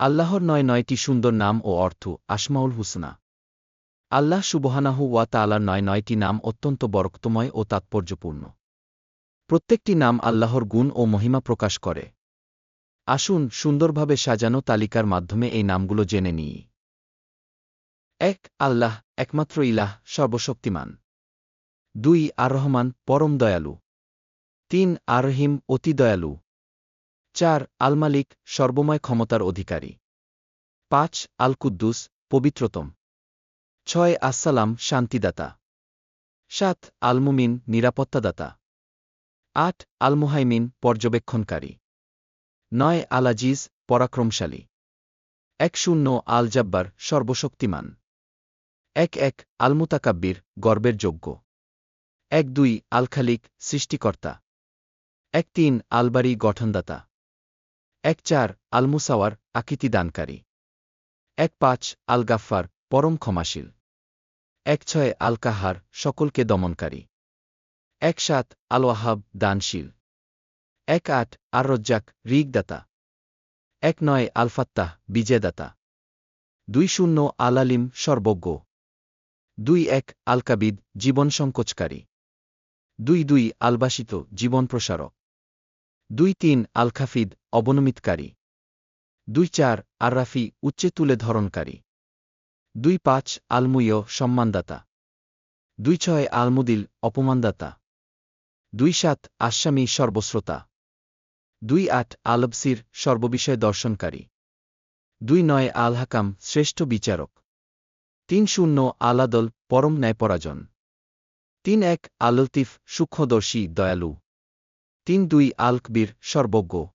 আল্লাহর নয় নয়টি সুন্দর নাম ও অর্থ আসমাউল হুসনা। আল্লাহ সুবহানাহু ওয়া তাআলার নয় নয়টি নাম অত্যন্ত বরক্তময় ও তাৎপর্যপূর্ণ। প্রত্যেকটি নাম আল্লাহর গুণ ও মহিমা প্রকাশ করে। আসুন সুন্দরভাবে সাজানো তালিকার মাধ্যমে এই নামগুলো জেনে নিই। এক, আল্লাহ, একমাত্র ইলাহ, সর্বশক্তিমান। দুই, আর রহমান, পরম দয়ালু। তিন, আর রহিম, অতি দয়ালু। চার আল মালিক সর্বময় ক্ষমতার অধিকারী। পাঁচ আল কুদ্দুস পবিত্রতম। ছয়, আসসালাম শান্তিদাতা। সাত, আলমুমিন নিরাপত্তাদাতা। আট, আলমুহাইমিন পর্যবেক্ষণকারী। নয় আল আজিজ পরাক্রমশালী। এক, শূন্য আল জাব্বার সর্বশক্তিমান। এক এক, আলমুতাকাব্বির গর্বের যোগ্য। এক, দুই আল খালিক সৃষ্টিকর্তা। এক, তিন, আলবারি গঠনদাতা। এক চার আলমুসাওয়ার, আকৃতি দানকারী। এক পাঁচ আল গাফফার পরম ক্ষমাশীল। এক ছয় আল কাহার সকলকে দমনকারী। এক সাত আল ওয়াহাব দানশীল। এক আট আর রজ্জাক রিগদাতা এক নয় আলফাত্তাহ, বিজয়দাতা। দুই শূন্য আল আলিম সর্বজ্ঞ। দুই এক আলকাবিদ, জীবন সংকোচকারী। দুই দুই আলবাসিত, জীবন প্রসারক। দুই তিন আলখাফিদ অবনমিতকারী। দুই চার আর রাফি উচ্চে তুলে ধরনকারী দুই পাঁচ, আলমুয়, সম্মানদাতা। দুই ছয়, আলমুদিল, অপমানদাতা। দুই সাত আসামি সর্বশ্রোতা। দুই আট আলবসির সর্ববিষয় দর্শনকারী। দুই নয় আল হাকাম শ্রেষ্ঠ বিচারক। তিন শূন্য আলাদল পরম ন্যায়পরাজন। তিন এক আলতিফ সূক্ষ্মদর্শী, দয়ালু। তিন দুই আলকবীর সর্বজ্ঞ।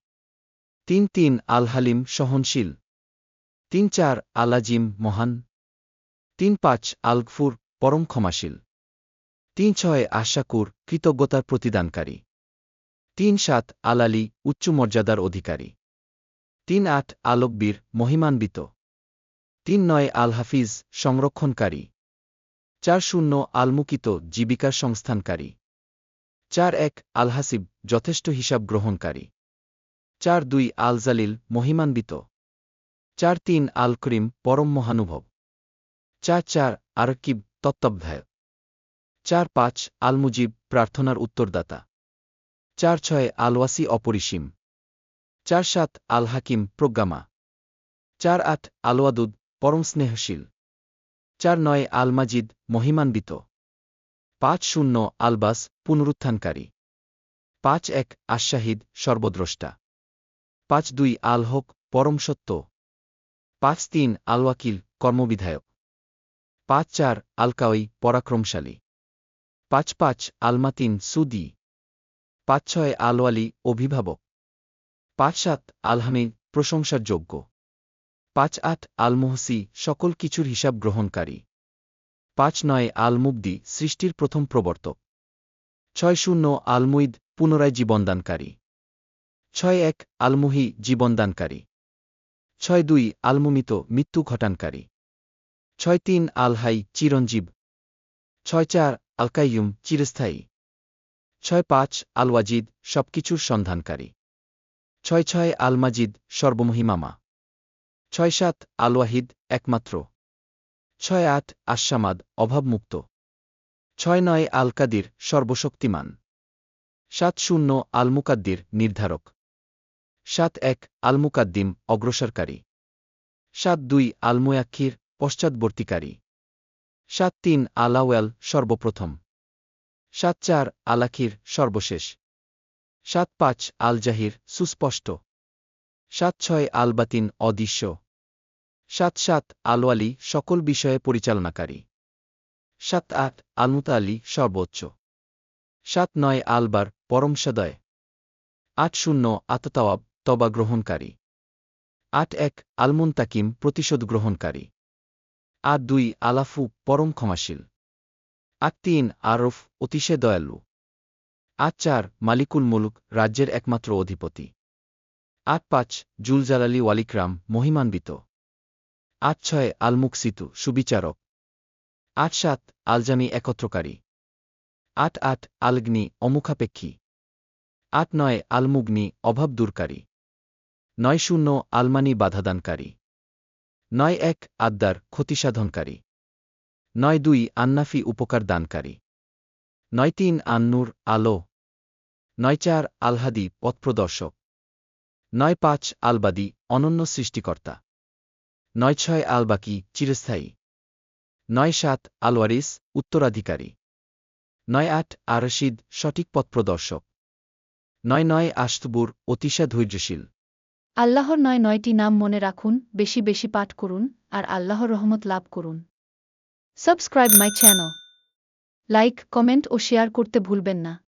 তিন তিন আল হালিম সহনশীল। তিন চার আলাজিম মহান। তিন পাঁচ আলগফুর পরম ক্ষমাশীল। তিন ছয় আশাকুর কৃতজ্ঞতার প্রতিদানকারী। তিন সাত আলালি উচ্চ মর্যাদার অধিকারী। তিন আট আলকবীর মহিমান্বিত। তিন নয় আল হাফিজ সংরক্ষণকারী। চার শূন্য আলমুকিত জীবিকার সংস্থানকারী। চার এক আল হাসিব যথেষ্ট হিসাব গ্রহণকারী। চার দুই আল জালিল মহিমান্বিত। চার তিন আল করিম পরম মহানুভব। চার চার, আরকিব, তত্ত্বাবধায়ক। চার পাঁচ আল মুজিব প্রার্থনার উত্তরদাতা। চার ছয়, আলওয়াসি, অপরিসীম। চার সাত আল হাকিম প্রজ্ঞামা। চার আট, আলওয়াদুদ, পরম স্নেহশীল। চার নয় আল মাজিদ মহিমান্বিত। পাঁচ শূন্য আলবাস পুনরুত্থানকারী। পাঁচ এক আশাহিদ সর্বদ্রষ্টা। পাঁচ দুই আল হক পরম সত্য পাঁচ তিন আলওয়াকিল কর্মবিধায়ক। পাঁচ চার আলকাওয়ি পরাক্রমশালী। পাঁচ পাঁচ আলমাতিন সুদি। পাঁচ ছয় আলওয়ালি অভিভাবক। পাঁচ সাত আলহামিদ প্রশংসার যোগ্য পাঁচ আট আলমোহসি সকল কিছুর হিসাব গ্রহণকারী। পাঁচ নয় আল আলমুগ্দি সৃষ্টির প্রথম প্রবর্তক। ছয় শূন্য আলমুইদ পুনরায় জীবনদানকারী। ছয় এক আলমুহি জীবনদানকারী। ছয় দুই আলমুমিত মৃত্যু ঘটানকারী। ছয় তিন আলহাই চিরঞ্জীব। ছয় চার আলকাইয়ুম চিরস্থায়ী। ছয় পাঁচ আলওয়াজিদ সবকিছুর সন্ধানকারী। ছয় ছয় আলমাজিদ সর্বমহিমামা। ছয় সাত আলওয়াহিদ একমাত্র। ছয় আট আশামাদ অভাবমুক্ত। ছয় নয় আলকাদির সর্বশক্তিমান। সাত শূন্য আলমুকাদ্দির নির্ধারক। সাত এক আলমুকাদ্দিম অগ্রসরকারী। সাত দুই আলমুয়াক্ষির পশ্চাৎবর্তীকারী। সাত তিন আলাওয়াল সর্বপ্রথম। সাত চার আলাখির সর্বশেষ। সাত পাঁচ আল জাহির সুস্পষ্ট। সাত ছয় আলবাতিন অদৃশ্য। সাত সাত আলওয়ালি সকল বিষয়ে পরিচালনাকারী। সাত আট আলমুতা আলী সর্বোচ্চ। সাত নয় আলবার পরম সদয়। আট শূন্য আততাওয়াব তবা গ্রহণকারী। আট এক আলমুন তাকিম প্রতিশোধ গ্রহণকারী। আট দুই আলাফু পরম ক্ষমাশীল। আট তিন আরফ অতিশে দয়ালু। আট চার মালিকুল মুলুক রাজ্যের একমাত্র অধিপতি। আট পাঁচ জুলজালালি ওয়ালিকরাম মহিমান্বিত। আট ছয় আলমুকসিতু, সুবিচারক। আট সাত আলজামি একত্রকারী। আট আট আলগ্নি, অমুখাপেক্ষী। আট নয় আলমুগ্নি অভাব দূরকারী নয় শূন্য আলমানি বাধাদানকারী। নয় এক আদ্দার ক্ষতিসাধনকারী। নয় দুই আন্নাফি উপকার দানকারী। নয় তিন আন্নুর, আলো। নয় চার আলহাদি, পথপ্রদর্শক। নয় পাঁচ আলবাদি, অনন্য সৃষ্টিকর্তা। নয় ছয় আলবাকি চিরস্থায়ী। নয় সাত আলওয়ারিস উত্তরাধিকারী। নয় আট আরশিদ সঠিক পথপ্রদর্শক নয় নয় আস্তবুর অতিশা ধৈর্যশীল। আল্লাহর নয় নয়টি নাম মনে রাখুন, বেশি বেশি পাঠ করুন, আর আল্লাহর রহমত লাভ করুন। Subscribe my channel. Like, comment O share করতে ভুলবেন না।